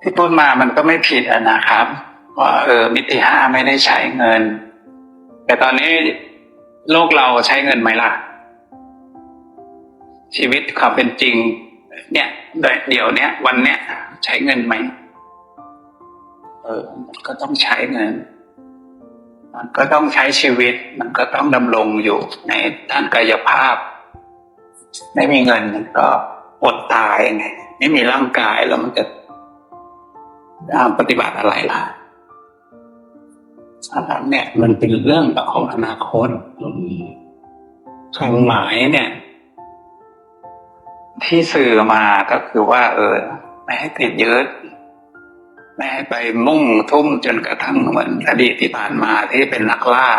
ที่พูดมามันก็ไม่ผิดนะครับ ว่าเออมิติห้าไม่ได้ใช้เงิน แต่ตอนนี้โลกเราใช้เงินไหมล่ะ ชีวิตความเป็นจริง เนี่ยเดี๋ยวเนี้ยวันเนี้ยใช้เงินไหมเออมันก็ต้องใช้เงิน มันก็ต้องใช้ชีวิต มันก็ต้องดำรงอยู่ในด้านกายภาพ ไม่มีเงินมันก็อดตายไง ไม่มีร่างกายแล้วมันจะทำปฏิบัติอะไรล่ะฉะนั้นเนี่ย มันเป็นเรื่องของอนาคตความหมายเนี่ย ที่สื่อมาก็คือว่า เออ ไม่ให้ติดยึดไม่ให้ไปมุ่งทุ่มจนกระทั่งเหมือนอดีตที่ผ่านมาที่เป็นนักล่า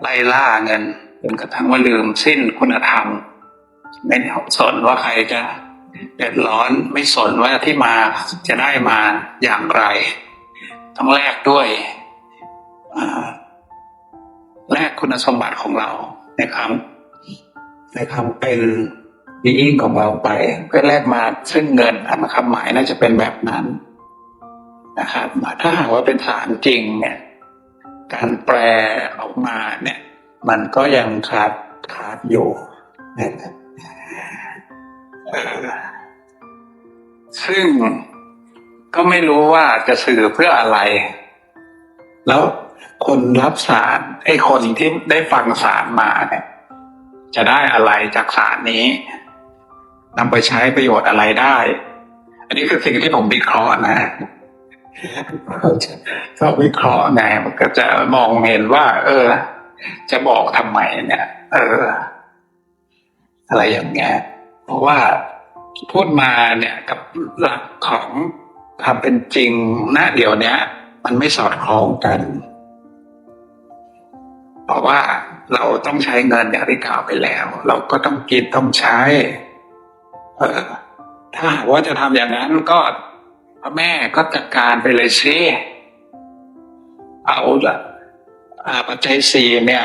ไล่ล่าเงินจนกระทั่งว่าลืมสิ้นคุณธรรม ไม่สนว่าใครจะ เดือดร้อนไม่สนว่าที่มาจะได้มาอย่างไร ต้องแลกด้วยแลกคุณสมบัติของเราในคำในคำเป็นดีอิงของเราไปเพื่อแลกมาซึ่งเงินอันคำหมายน่าจะเป็นแบบนั้นนะครับถ้าหากว่าเป็นฐานจริงเนี่ย การแปลออกมาเนี่ย มันก็ยังขาดขาดอยู่นะครับ ซึ่งก็ไม่รู้ว่าจะสื่อเพื่ออะไร แล้วคนรับสารไอ้คนที่ได้ฟังสารมาเนี่ย จะได้อะไรจากสารนี้นำไปใช้ประโยชน์อะไรได้ อันนี้คือสิ่งที่ผมวิเคราะห์นะก็วิเคราะห์ไงมันก็จะมองเห็นว่า เออ จะบอกทำไมเนี่ย เออ อะไรอย่างเงี้ย เพราะว่าพูดมาเนี่ยกับหลักของความเป็นจริงณเดี๋ยวเนี้ยมันไม่สอดคล้องกัน เพราะว่าเราต้องใช้เงินอย่างที่กล่าวไปแล้ว เราก็ต้องกินต้องใช้ เออถ้าหากว่าจะทำอย่างนั้นก็พ่อแม่ก็จัดการไปเลยสิเอาละอาปัจจัยสี่เนี่ย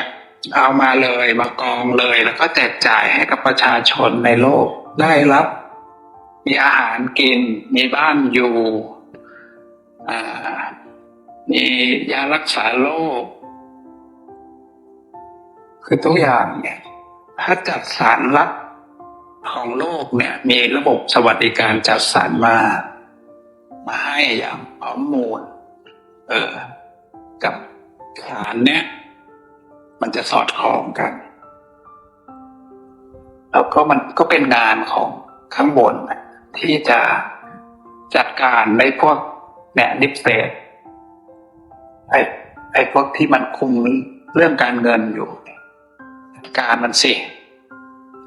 เอามาเลยมากองเลยแล้วก็แจกจ่ายให้กับประชาชนในโลกได้รับ มีอาหารกิน มีบ้านอยู่มียารักษาโรคคือทุกอย่างเนี่ยถ้าจัดสรรรัฐของโลกเนี่ย มีระบบสวัสดิการจัดสรรมา มาให้อย่างพร้อมมูล เออ กับฐานเนี่ย มันจะสอดคล้องกัน แล้วก็มันก็เป็นงานของข้างบน ที่จะจัดการในพวกเนี่ยดิฟเซตไอ้ไอ้พวกที่มันคุมเรื่องการเงินอยู่จัดการมันสิ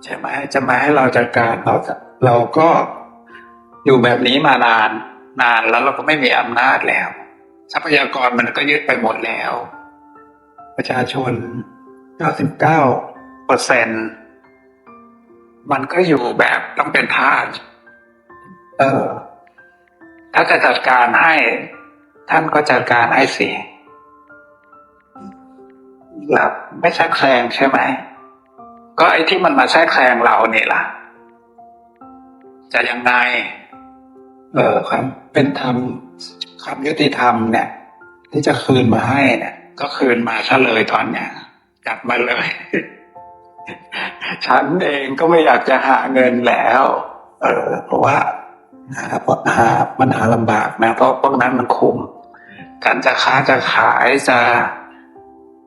ใช่ไหมจะมาให้เราจัดการเราเราก็อยู่แบบนี้มานาน นานแล้วเราก็ไม่มีอำนาจแล้ว ทรัพยากรมันก็ยึดไปหมดแล้ว ประชาชน 99เปอร์เซ็นมันก็อยู่แบบต้องเป็นทาสเออ ถ้าจะจัดการให้ ท่านก็จัดการให้สิแล้วไม่แทรกแซงใช่ไหม ก็ไอ้ที่มันมาแทรกแซงเราเนี่ยล่ะ จะยังไง เออความเป็นธรรมความยุติธรรมเนี่ย ที่จะคืนมาให้เนี่ย ก็คืนมาซะเลยตอนเนี้ยจัดมาเลย ฉันเองก็ไม่อยากจะหาเงินแล้ว เออ เพราะว่าหาเพราะหามันหาลำบากนะ เพราะพวกนั้นมันคุมการจะค้าจะขายจะ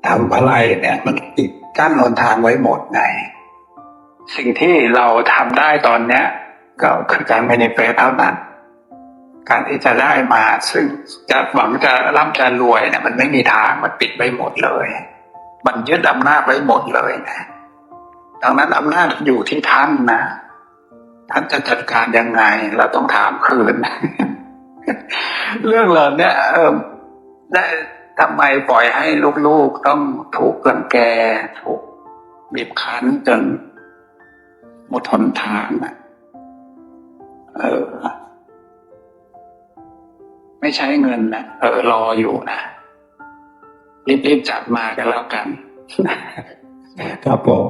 ทำอะไรเนี่ย มันปิดกั้นหนทางไว้หมดไงสิ่งที่เราทำได้ตอนเนี้ย ก็คือการไม่ในเฟซเท่านั้น การที่จะได้มา ซึ่งจะหวังจะร่ำจะรวยเนี่ยมันไม่มีทางมันปิดไว้หมดเลย มันยึดอำนาจไว้หมดเลยนะดังนั้นอำนาจอยู่ที่ท่านนะท่านจะจัดการยังไงเราต้องถามคืน เรื่องเหล่านี้เออได้ทำไมปล่อยให้ลูกๆต้องถูกรังแกถูกบีบคั้นจนหมดทนทางอะเออ ไม่ใช้เงินนะเออรออยู่นะรีบๆจัดมากันแล้วกัน ครับผม